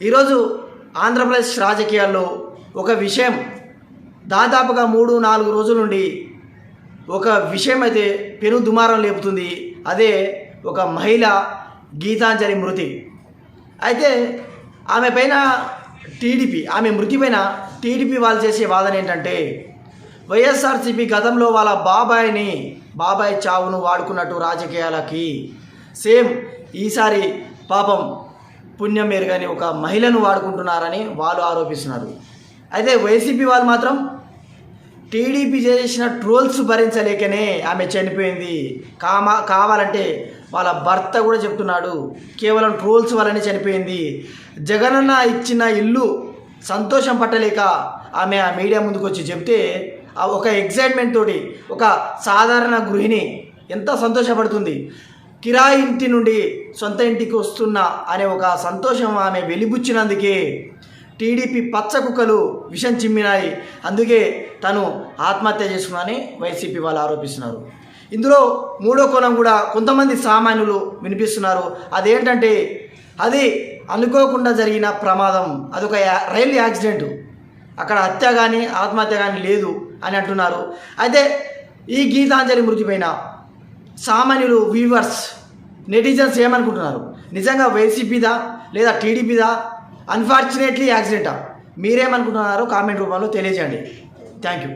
ఈరోజు ఆంధ్రప్రదేశ్ రాజకీయాల్లో ఒక విషయం దాదాపుగా మూడు నాలుగు రోజుల నుండి ఒక విషయం అయితే పెను దుమారం లేపుతుంది. అదే ఒక మహిళ గీతాంజలి మృతి. అయితే ఆమె పైన టీడీపీ ఆమె మృతి పైన టీడీపీ వాళ్ళు చేసే వాదన ఏంటంటే వైఎస్ఆర్సీపీ గతంలో వాళ్ళ బాబాయ్ని బాబాయ్ చావును వాడుకున్నట్టు రాజకీయాలకి సేమ్ ఈసారి పాపం పుణ్యం ఎరుగని ఒక మహిళను వాడుకుంటున్నారని వాళ్ళు ఆరోపిస్తున్నారు. అయితే వైసీపీ వాళ్ళు మాత్రం టీడీపీ చేసిన ట్రోల్స్ భరించలేకనే ఆమె చనిపోయింది. కామా కావాలంటే వాళ్ళ భర్త కూడా చెప్తున్నాడు. కేవలం ట్రోల్స్ వల్లనే చనిపోయింది. జగనన్న ఇచ్చిన ఇల్లు సంతోషం పట్టలేక ఆమె ఆ మీడియా ముందుకు వచ్చి చెప్తే ఆ ఒక ఎగ్జైట్మెంట్ తోటి ఒక సాధారణ గృహిణి ఎంత సంతోషపడుతుంది. కిరాయి ఇంటి నుండి సొంత ఇంటికి వస్తున్నా అనే ఒక సంతోషం ఆమె వెలిబుచ్చినందుకే టీడీపీ పచ్చ కుక్కలు విషం చిమ్మినాయి. అందుకే తను ఆత్మహత్య చేసుకున్నానని వైసీపీ వాళ్ళు ఆరోపిస్తున్నారు. ఇందులో మూడో కోణం కూడా కొంతమంది సామాన్యులు వినిపిస్తున్నారు. అదేంటంటే అది అనుకోకుండా జరిగిన ప్రమాదం. అదొక రైలు యాక్సిడెంట్. అక్కడ హత్య కానీ ఆత్మహత్య కానీ లేదు అని అంటున్నారు. అయితే ఈ గీతాంజలి మృతిపైన సామాన్యులు వ్యూవర్స్ నెటిజన్స్ ఏమనుకుంటున్నారు? నిజంగా వైసీపీదా లేదా టీడీపీదా? అన్ఫార్చునేట్లీ యాక్సిడెంటా మీరేమనుకుంటున్నారో కామెంట్ రూపంలో తెలియజేయండి. Thank you